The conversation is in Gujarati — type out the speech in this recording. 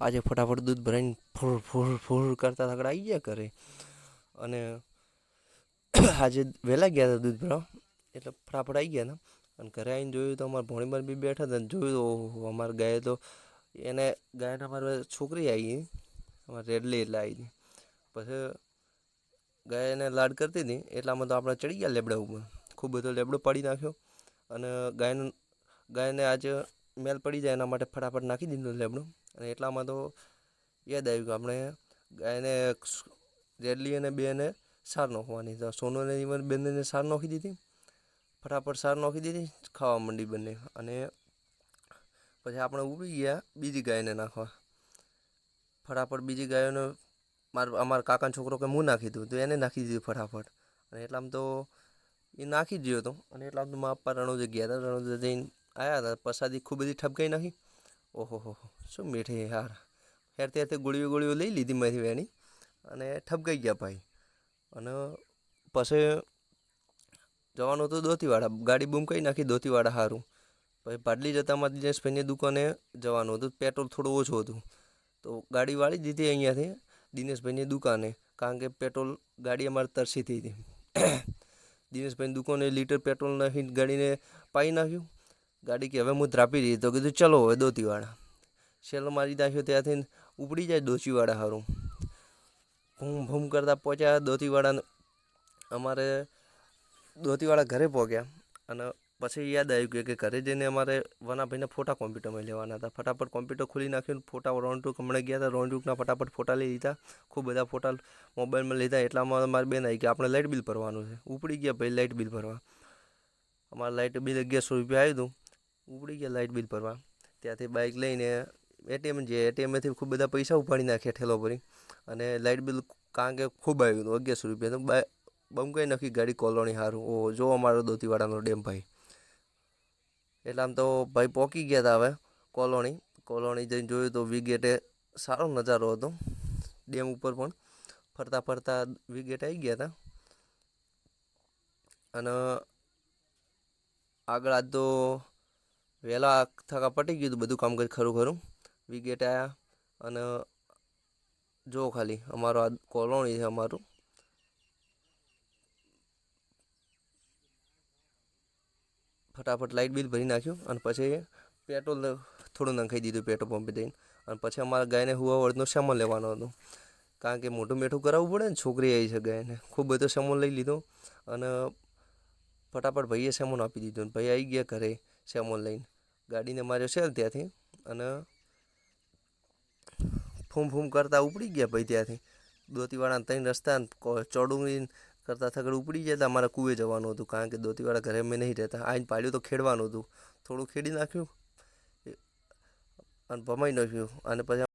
આજે ફટાફટ દૂધ ભરાઈને ફૂર ફૂર ફૂર કરતા તકડા આવી ગયા ઘરે. અને આજે વહેલા ગયા હતા દૂધ ભરાવા. એટલે ફટાફટ આવી ગયા હતા અને ઘરે આવીને જોયું તો અમારા ભોણીમાં બી બેઠા હતા જોયું તો અમારે ગાય તો એને ગાયને અમારે છોકરી આવી અમારે રેડલી એટલે આવી પછી ગાય એને લાડ કરતી હતી. એટલામાં તો આપણે ચડી ગયા લેબડા ઉપર. ખૂબ બધો લેબડો પાડી નાખ્યો. અને ગાયનું, ગાયને આજે મેલ પડી જાય એના માટે ફટાફટ નાખી દીધો લેબડો. અને એટલામાં તો યાદ આવ્યું કે આપણે ગાયને રેડલી અને બેને સાર નાખવાની. તો સોનુને ઈવન બંનેને સાર નાખી દીધી. ફટાફટ સાર નાખી દીધી, ખાવા માંડી બંને. અને પછી આપણે ઊભી ગયા બીજી ગાયને નાખવા. ફટાફટ બીજી ગાયોને મારા, અમારા કાકાનો છોકરો કે હું નાખી દઉં, તો એને નાખી દીધું ફટાફટ. અને એટલામાં તો એ નાખી જ ગયો હતો. અને એટલામાં તો મારા પપ્પા રણોજે ગયા હતા. રણોજે જઈને આવ્યા હતા. પ્રસાદી ખૂબ બધી ઠપકાઈ નાખી. ઓહો શું મીઠી યાર. હેરતે હેરતે ગોળીઓ ગોળીઓ લઈ લીધી મારી વેણી અને ઠપકાઈ ગયા ભાઈ. અને પછી જવાનું હતું દોતીવાડા. ગાડી બૂમ કરી નાખી દોતીવાડા સારું પછી પાટલી જતામાં દિનેશભાઈની દુકાને જવાનું હતું, પેટ્રોલ થોડું ઓછું હતું. તો ગાડી વાળી દીધી અહીંયાથી દિનેશભાઈની દુકાને, કારણ કે પેટ્રોલ ગાડી અમારે તરસી થઈ હતી. દિનેશભાઈની દુકાને લીટર પેટ્રોલ નાખીને ગાડીને પાઈ નાખ્યું. ગાડી કે હવે હું ધ્રાપી દીધી તો કીધું, ચલો હવે દોતીવાળા છેલ્લો મારી નાખ્યો ત્યાંથી ઉપડી જાય દોચીવાડા સારું ભૂમ ભૂમ કરતાં પહોંચ્યા દોતીવાળાને અમારે દોતીવાળા ઘરે પહોંચ્યા અને પછી યાદ આવ્યું કે ઘરે જઈને અમારે વનાભાઈને ફોટા કોમ્પ્યુટરમાં લેવાના હતા. ફટાફટ કોમ્પ્યુટર ખોલી નાખ્યું ફોટા રોન ટુક હમણાં ગયા હતા. રોન ટુકના ફટાફટ ફોટા લઈ લીધા. ખૂબ બધા ફોટા મોબાઈલમાં લીધા. એટલામાં મારી બેન આવી કે આપણે લાઇટ બિલ ભરવાનું છે. ઉપડી ગયા ભાઈ લાઇટ બિલ ભરવા. અમારે લાઇટ બિલ અગિયારસો રૂપિયા આવ્યું હતું ઉપડી ગયા લાઇટ બિલ ભરવા. ત્યાંથી બાઇક લઈને એટીએમ જે એટીએમથી ખૂબ બધા પૈસા ઉપાડી નાખ્યા ઠેલો ભરી. અને લાઇટ બિલ કારણ કે ખૂબ આવ્યું હતું અગિયારસો રૂપિયા. તો બંકાઈ નાખી ગાડી કોલોની સારું ઓ જો અમારો દોતીવાડાનો ડેમ ભાઈ. એટલે આમ તો ભાઈ પહોંચી ગયા હતા હવે કોલોની. કોલોની જઈને જોયું તો વિગેટે સારો નજારો હતો. ડેમ ઉપર પણ ફરતા ફરતા વિગેટ આવી ગયા હતા અને આગળ આજ તો વહેલા થકા પટી ગયું હતું બધું કામ કરી ખરું ખરું. વિગેટ આવ્યા અને જો ખાલી અમારો આ કોલોની છે અમારું. ફટાફટ લાઇટ બિલ ભરી નાખ્યું અને પછી પેટ્રોલ થોડું નંખાઈ દીધું પેટ્રોલ પંપે જઈને. અને પછી અમારા ગાયને હુવા વર્ડનો સેમન લેવાનો હતો. કારણ કે મોટું મીઠું કરાવવું પડે ને, છોકરી આવી છે ગાયને. ખૂબ બધો સામાન લઈ લીધો અને ફટાફટ ભાઈએ સામાન આપી દીધો. ભાઈ આવી ગયા ઘરે. સેમન લઈને. ગાડીને માર્યો છે ત્યાંથી અને ફૂમ ફૂમ કરતાં ઉપડી ગયા ભાઈ ત્યાંથી. દોતીવાળા ત્રણ રસ્તા ચોડુંગી કરતાં થગડ ઉપડી ગયા હતા અમારે કૂવે જવાનું હતું, કારણ કે દોતીવાળા ઘરે અમે નહીં રહેતા. આઈને પાડ્યું તો ખેડવાનું હતું. થોડું ખેડી નાખ્યું. અને ભમાઈ નાખ્યું. અને પછી